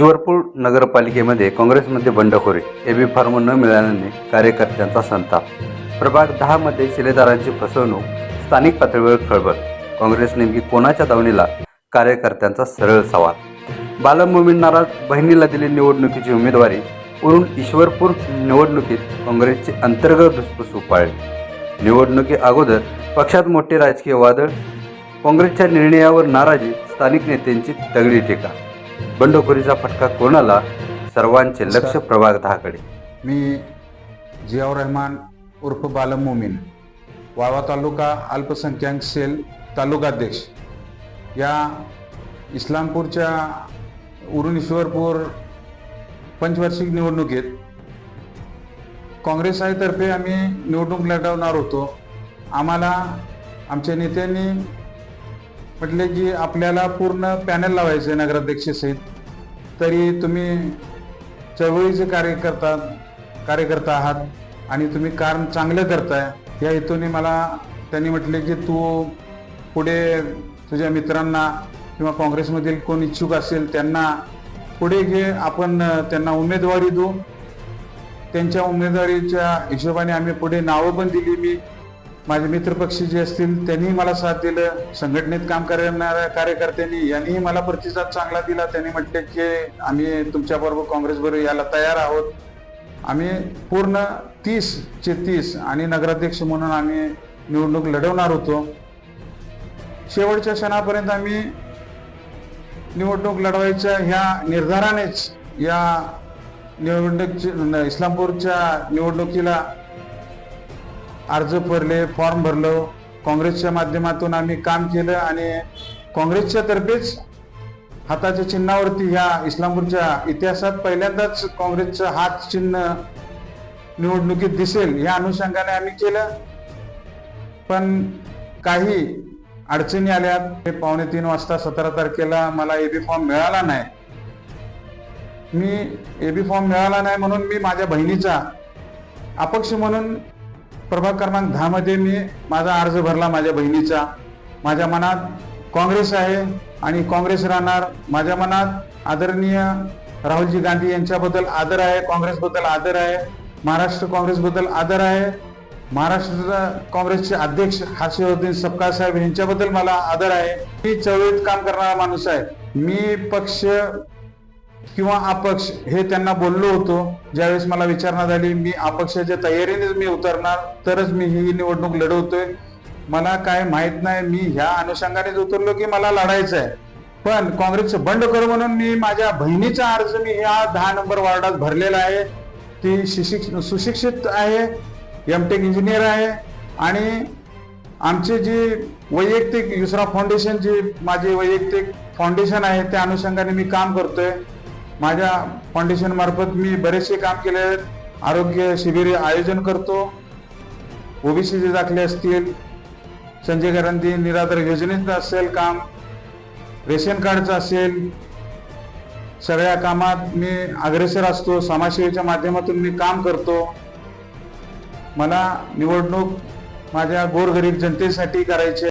Liverpool नगरपालिकेमध्ये काँग्रेसमध्ये बंडखोरी AB form न मिळाल्याने कार्यकर्त्यांचा संताप. प्रभाग दहामध्ये शिलेदारांची फसवणूक स्थानिक पातळीवर खळबळ. काँग्रेस नेमकी कोणाच्या दावणीला? कार्यकर्त्यांचा सरळ सवाल. बालमोमीन नाराज बहिणीला दिली निवडणुकीची उमेदवारी. वरून ईश्वरपूर निवडणुकीत काँग्रेसची अंतर्गत धुसफूस उपाळली. निवडणुकी अगोदर पक्षात मोठे राजकीय वादळ. काँग्रेसच्या निर्णयावर नाराजी स्थानिक नेत्यांची दगडी टीका. बंडखोरीचा फटका कोणाला? सर्वांचे लक्ष प्रभाग दहाकडे. मी जियाऊर रहमान उर्फ बालम मोमीन वाळवा तालुका अल्पसंख्याक सेल तालुकाध्यक्ष. या इस्लामपूरच्या उरून ईश्वरपूर पंचवार्षिक निवडणुकीत काँग्रेस आयतर्फे आम्ही निवडणूक लढवणार होतो. आम्हाला आमच्या नेत्यांनी म्हटले की आपल्याला पूर्ण पॅनल लावायचं आहे नगराध्यक्षसहित तरी तुम्ही चळवळीचे कार्यकर्ता कार्यकर्ता आहात आणि तुम्ही काम चांगलं करताय या हेतूने मला त्यांनी म्हटले की तू पुढे तुझ्या मित्रांना किंवा काँग्रेसमधील कोण इच्छुक असेल त्यांना पुढे घे आपण त्यांना उमेदवारी देऊ. त्यांच्या उमेदवारीच्या हिशोबाने आम्ही पुढे नावं पण दिली मी. माझे मित्रपक्षी जे असतील त्यांनी मला साथ दिलं. संघटनेत काम करणाऱ्या कार्यकर्त्यांनी यांनीही मला प्रतिसाद चांगला दिला. त्यांनी म्हटले की आम्ही तुमच्याबरोबर काँग्रेसबरोबर यायला तयार आहोत. आम्ही पूर्ण तीस चे तीस आणि नगराध्यक्ष म्हणून आम्ही निवडणूक लढवणार होतो. शेवटच्या क्षणापर्यंत आम्ही निवडणूक लढवायच्या ह्या निर्धारानेच या निवडणूक इस्लामपूरच्या निवडणुकीला अर्ज भरले फॉर्म भरलो. काँग्रेसच्या माध्यमातून आम्ही काम केलं आणि काँग्रेसच्या तर्फेच हाताच्या चिन्हावरती ह्या इस्लामपूरच्या इतिहासात पहिल्यांदाच काँग्रेसचं हात चिन्ह निवडणुकीत दिसेल या अनुषंगाने आम्ही केलं. पण काही अडचणी आल्या. ते पावणे तीन वाजता सतरा तारखेला मला एबी फॉर्म मिळाला नाही. मी एबी फॉर्म मिळाला नाही म्हणून मी माझ्या बहिणीचा अपक्ष म्हणून प्रभाग क्रमांक दहामध्ये मी माझा अर्ज भरला माझ्या बहिणीचा. माझ्या मनात काँग्रेस आहे आणि काँग्रेस राहणार. माझ्या मनात आदरणीय राहुलजी गांधी यांच्याबद्दल आदर आहे काँग्रेसबद्दल आदर आहे महाराष्ट्र काँग्रेसबद्दल आदर आहे. महाराष्ट्र काँग्रेसचे अध्यक्ष हर्षवर्धन सपकाळ साहेब यांच्याबद्दल मला आदर आहे. मी चळवळीत काम करणारा माणूस आहे. मी पक्ष किंवा अपक्ष हे त्यांना बोललो होतो ज्यावेळेस मला विचारण्यात आली मी अपक्षाच्या तयारीनेच मी उतरणार तरच मी ही निवडणूक लढवतोय. मला काय माहीत नाही मी ह्या अनुषंगानेच उतरलो की मला लढायचं आहे. पण काँग्रेसचं बंड करू म्हणून मी माझ्या बहिणीचा अर्ज मी ह्या दहा नंबर वार्डात भरलेला आहे. ती शिशिक सुशिक्षित आहे एमटेक इंजिनियर आहे आणि आमचे जी वैयक्तिक युसरा फाउंडेशन जी माझे वैयक्तिक फाउंडेशन आहे त्या अनुषंगाने मी काम करतोय. माझ्या फाउंडेशनमार्फत मी बरेचसे काम केले आहेत. आरोग्य शिबिर आयोजन करतो. ओबीसीचे दाखले असतील संजय गांधी निराधार योजनेचं असेल काम रेशन कार्डचं असेल सगळ्या कामात मी अग्रेसर असतो. समाजसेवेच्या माध्यमातून मी काम करतो. मला निवडणूक माझ्या गोरगरीब जनतेसाठी करायची